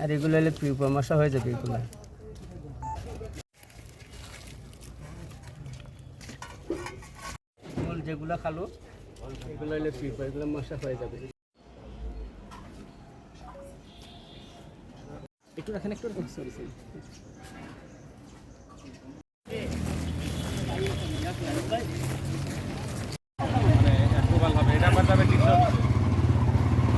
আর এগুলো হলে পিউপা মশা হয়ে যাবে এগুলো। যেগুলো খালো, এগুলো হলে পিউপা, এগুলো মশা হয়ে যাবে। একটু রাখেন, একটু সরি সরি শুধুমাত্র এই অপরাধের জন্য আমাদের নাই আপনার এলাকায় যেহেতু লার্ভা পাওয়া গেছে ডেঙ্গু রোগীও হতে পারে এটা সোজা করে রাখা যতগুলো আছে সবগুলোর মধ্যে এখানে লার্ভা থাকবে।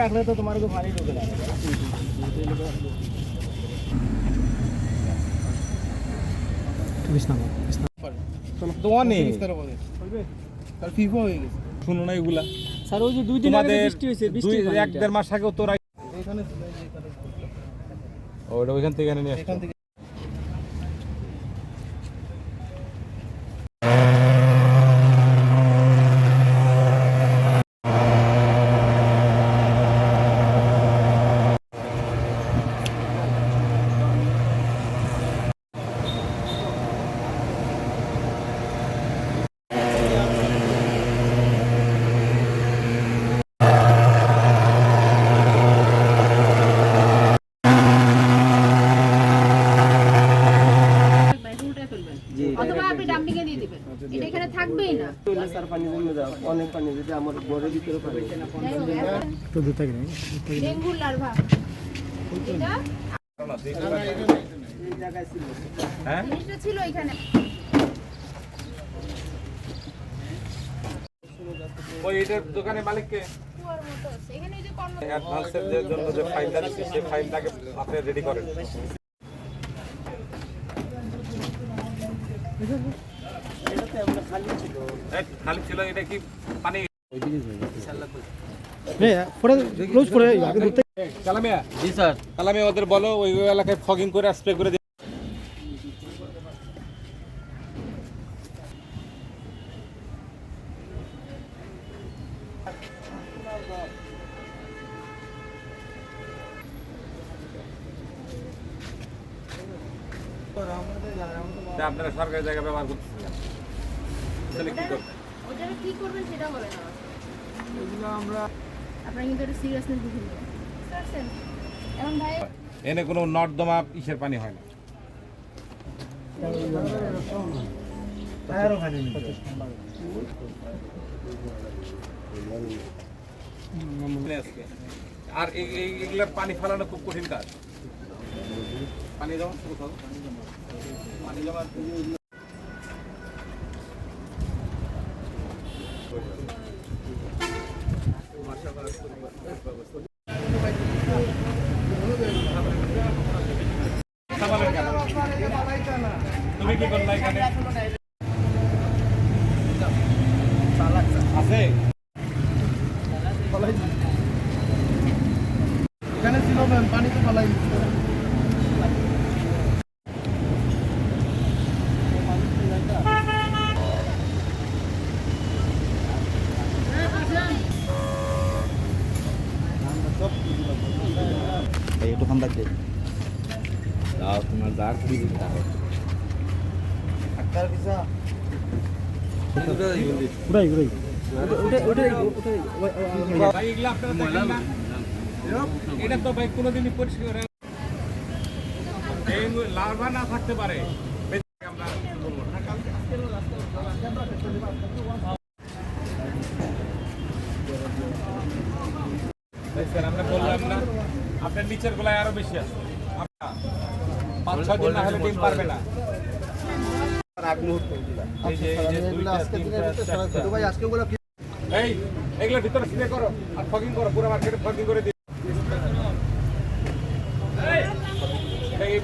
রাখলে তো তোমার খুব ভারী ঢুকে যাবে। শুনো না এগুলা। স্যার ওই যে দুই দিন আগে বৃষ্টি হয়েছে বৃষ্টি এক দেড় মাস আগেও তোরা ওটা ওইখান থেকে এখানে নিয়ে। অথবা আপনি ডাম্পিং এ দিয়ে দিবেন এটা এখানে থাকবেই না স্যার পানি জমে যাও অনেক পানি যদি ডেঙ্গুর লার্ভা এটা? হ্যাঁ? জিনিসটা ছিল এখানে। ওই এটার দোকানে মালিককে কুয়ার মতো আছে। এখানে যে কর্ণ অ্যাডভান্সের যে জন্য যে ফাইলটা দিচ্ছি সেই ফাইলটাকে আপনি রেডি করেন। এই, খালি ছিল এটা কি পানি? ওদের বলো ওই এলাকায় ফগিং করে স্প্রে করে আপনারা সরকারি জায়গা ব্যবহার করতেছেন। তাহলে কি করবেন? ওটা কি সেটা বলেন আমরা আপনারা কিন্তু এটা সিরিয়াসনেস বুঝুন বুঝতে এখন ভাই এনে কোনো নর্দমা ইসের পানি হয় না। আর এগুলার পানি ফেলানো খুব কঠিন কাজ। পানি কোথাও পানি জমা তুমি কি করলা এখানে? আছে। এখানে ছিল পানি তো ফালাই একটু খান দাও তোমার যা খুবই দিতে হবে ভাই এগুলা আপনারা দেখেন না এটা তো ভাই কোনোদিনই পরিষ্কার লার্ভা না থাকতে পারে। আমরা বলব না। দেখছেন আমরা বললাম না আপনার নিচের গোলায় আরও বেশি আছে। পাঁচ ছয় দিন না হলে ডিম পারবে না। আগ মুহূর্ত। এই যে এই যে এগুলো আজকে ভিতরে আজকে স্প্রে করো আর ফগিং করো পুরো মার্কেটে ফগিং করে দিই এই এই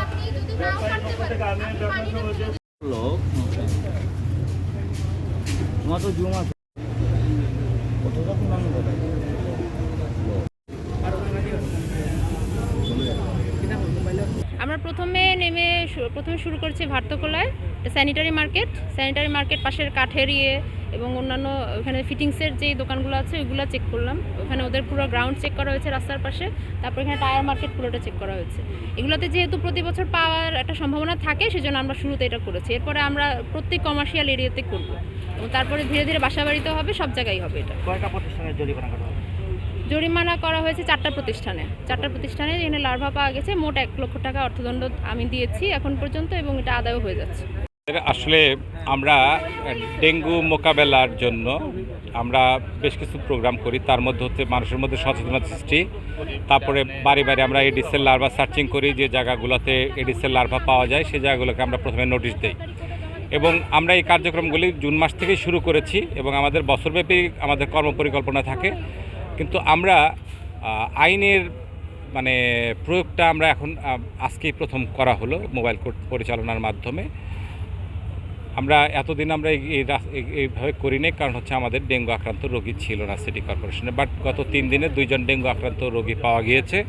আপনি যদি নাও কাটতে পারেন আপনি পানি দেবেন লোক তো আমরা প্রথমে নেমে প্রথমে শুরু করছি ভারতকোলায় স্যানিটারি মার্কেট স্যানিটারি মার্কেট পাশের কাঠের ইয়ে এবং অন্যান্য ওখানে ফিটিংসের যে দোকানগুলো আছে, ওইগুলো চেক করলাম। ওখানে ওদের পুরো গ্রাউন্ড চেক করা হয়েছে রাস্তার পাশে, তারপর এখানে টায়ার মার্কেট পুরোটা চেক করা হয়েছে। এগুলোতে যেহেতু প্রতি বছর পাওয়ার একটা সম্ভাবনা থাকে, সেজন্য আমরা শুরুতে এটা করেছি। এরপরে আমরা প্রত্যেক কমার্শিয়াল এরিয়াতে করব। তারপরে ধীরে ধীরে বাসা বাড়িতে হবে সব জায়গায় হবে এটা। কয়টা প্রতিষ্ঠানের জরিমানা করা হবে জরিমানা করা হয়েছে চারটা প্রতিষ্ঠানে। চারটা প্রতিষ্ঠানে এখানে লার্ভা পাওয়া গেছে মোট এক লক্ষ টাকা অর্থদণ্ড আমি দিয়েছি এখন পর্যন্ত এবং এটা আদায়ও হয়ে যাচ্ছে। আসলে আমরা ডেঙ্গু মোকাবেলার জন্য আমরা বেশ কিছু প্রোগ্রাম করি তার মধ্যে হচ্ছে মানুষের মধ্যে সচেতনতা সৃষ্টি তারপরে বাড়ি বাড়ি আমরা এডিসের লার্ভা সার্চিং করি যে জায়গাগুলোতে এডিসের লার্ভা পাওয়া যায় সেই জায়গাগুলোকে আমরা প্রথমে নোটিশ দিই। এবং আমরা এই কার্যক্রমগুলি জুন মাস থেকেই শুরু করেছি এবং আমাদের বছরব্যাপী আমাদের কর্মপরিকল্পনা থাকে। কিন্তু আমরা আইনের মানে প্রয়োগটা আমরা এখন আজকেই প্রথম করা হলো মোবাইল কোর্ট পরিচালনার মাধ্যমে। আমরা এতদিন আমরা এই- এই এই- এইভাবে করি নাই কারণ হচ্ছে আমাদের ডেঙ্গু আক্রান্ত রোগী ছিল না সিটি কর্পোরেশনে। বাট গত তিন দিনে দুইজন ডেঙ্গু আক্রান্ত রোগী পাওয়া গিয়েছে।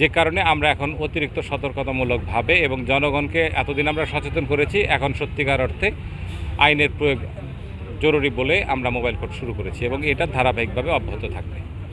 যে কারণে আমরা এখন অতিরিক্ত সতর্কতামূলকভাবে এবং জনগণকে এতদিন আমরা সচেতন করেছি, এখন সত্যিকার অর্থে আইনের প্রয়োগ জরুরি বলে আমরা মোবাইল কোর্ট শুরু করেছি এবং এটা ধারাবাহিকভাবে অব্যাহত থাকবে।